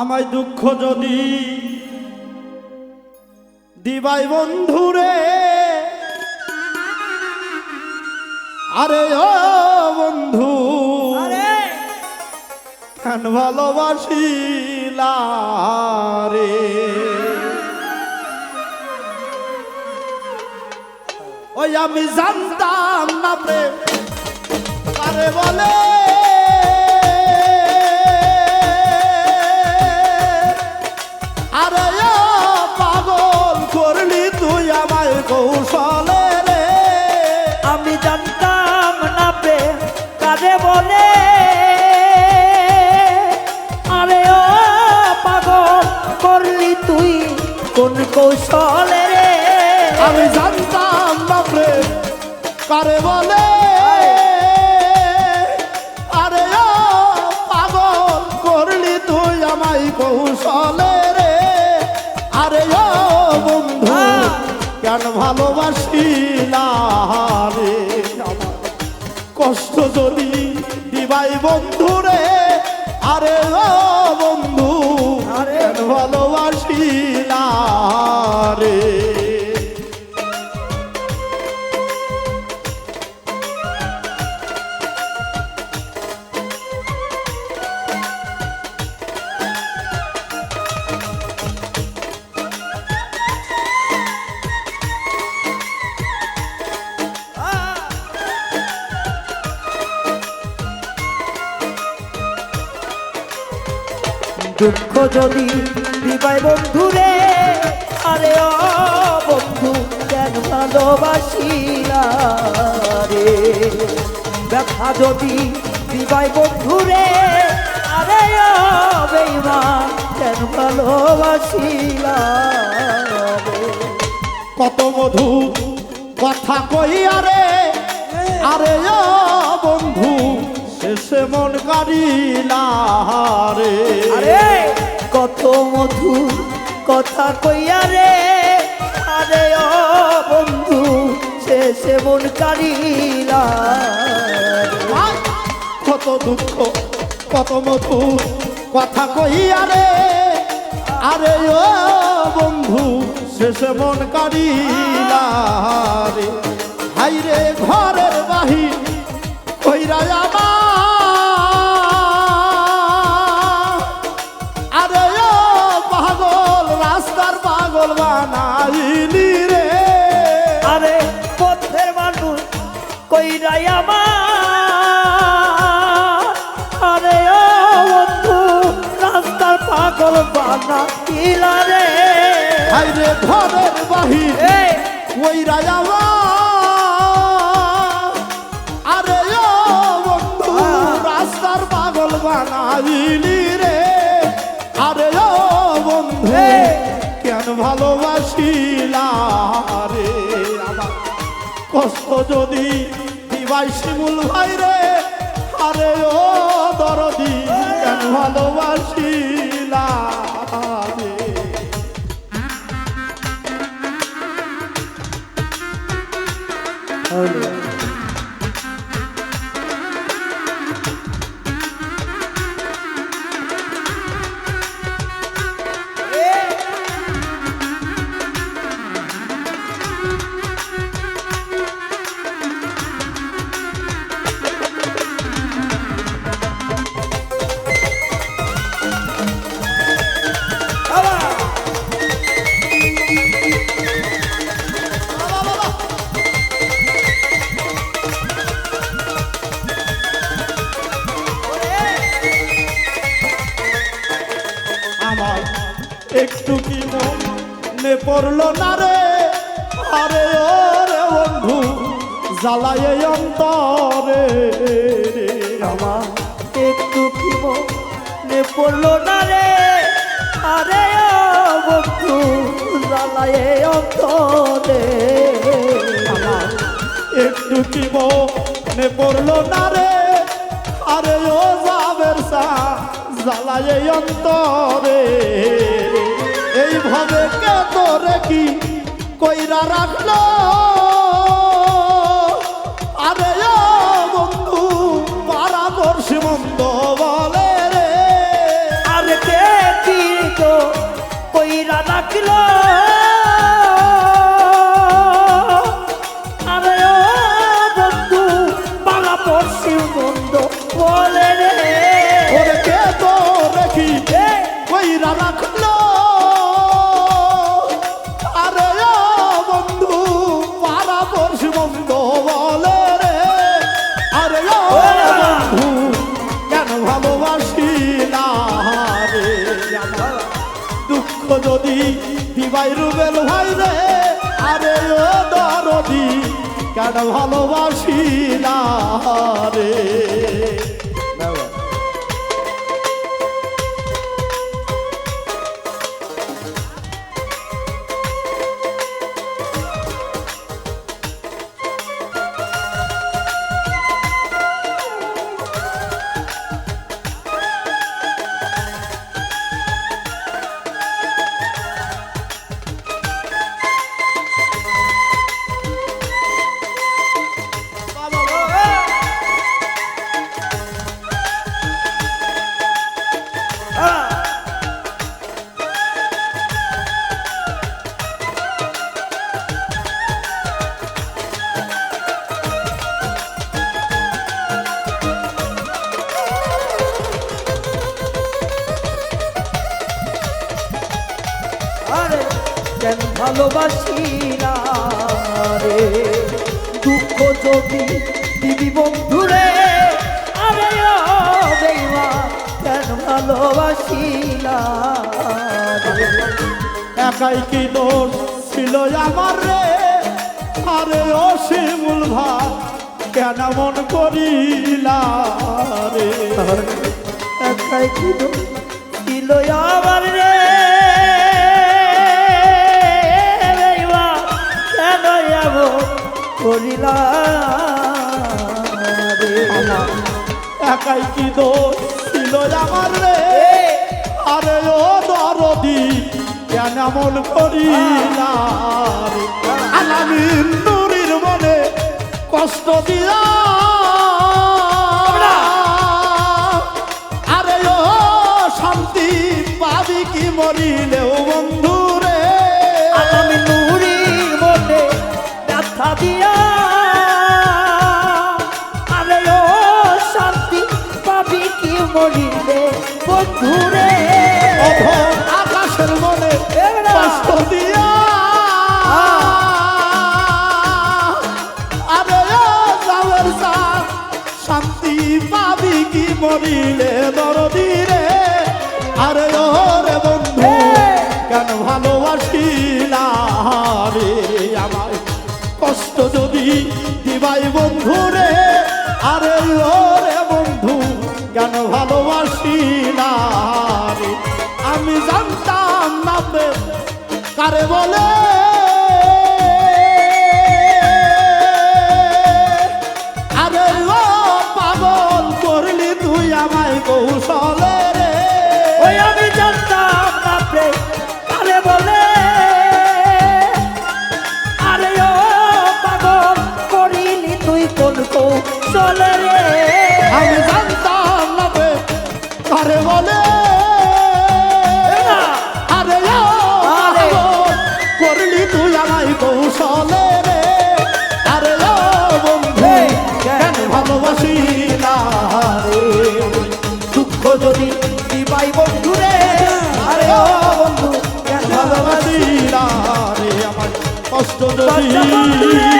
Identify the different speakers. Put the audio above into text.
Speaker 1: আমায় দুঃখ যদি দিবাই বন্ধুরে। আরে ও বন্ধু কেন ভালোবাসিলা রে ওই আমি জানতাম না প্রেম। কারে বলে। কৌশলে রে।
Speaker 2: আমি জানতাম না প্রেম কারে বলে? আরে ও পাগল করলি তুই
Speaker 1: আমায় কৌশলে রে। আরে ও বন্ধু কেন ভালোবাসিলা রে? আমার কষ্ট যদি দিবাই বন্ধু রে আরে ও বন্ধু
Speaker 2: আরে।
Speaker 1: কেন ভালোবাসিলা রে
Speaker 2: দুঃখ যদি দিবাই বন্ধু রে আরে ও বন্ধু কেন ভালোবাসিলা রে। ব্যথা যদি দিবাই বন্ধু রে আরে ও বেইমান কেন ভালোবাসিলা রে।
Speaker 1: কত মধু কথা কই আরে আরে ও বন্ধু শেষে মন কারিলা রে
Speaker 2: আরে! কত মধু কথা কইয়া রে। আরে ও বন্ধু শেষে মন কারিলা রে।
Speaker 1: কত দুঃখ কত মধু কথা কই আরে আরে ও বন্ধু শেষে মন কারিলা রে হাই রে ঘরের বাহির কইরা ঘরের বাহির ওই রাজামা আরে বন্ধু রাস্তার পাগল বানাইলি রে। আরে ও বন্ধু। কেন ভালোবাসিলা রে? কষ্ট যদি দিবাই শিমুল ভাই রে। আরে ও দরদি কেন ভালোবাসিলা পড়ল না রে। আরে রে বন্ধু জ্বালায় অন্তরে।
Speaker 2: আমার একটু কি মনে পড়ল না রে? আরে বন্ধু জ্বালায় অন্তরে।
Speaker 1: আমার একটু কি মনে পড়ল না রে? আরে, ও যাবের সা জ্বালায় অন্তরে। এইভাবে তোরে কি কইরা রাখল? আরে বন্ধু পারা পারামর্শী মন্দ বলে রে।
Speaker 2: আরে কে
Speaker 1: কইরা রাখল? দিবাই রুবেল ভাই রে আরে ও দরদি কেন ভালোবাসি না রে?
Speaker 2: কেন ভালোবাসি না রে। দুঃখ যদি দিবি বন্ধুরে আরে বেইমা কেন ভালোবাসি না
Speaker 1: একাই কি দোষ ছিল আমার রে? আরে ও শিমুল ভাই কেন মন করিলা রে?
Speaker 2: একাই কি ছিল আমার রে? করিলা
Speaker 1: একাই কি দোষ ছিল আমার রে? আরে ও দরদি কেন মন করিলা আলামিন
Speaker 2: মরিলে
Speaker 1: দরদি রে আরে ও রে বন্ধু, কেন ভালোবাসি না রে আমার কষ্ট যদি দিবাই বন্ধু রে, আরে ও রে বন্ধু, কেন ভালোবাসি না রে আমি জানতাম না কারে বলে।
Speaker 2: কেন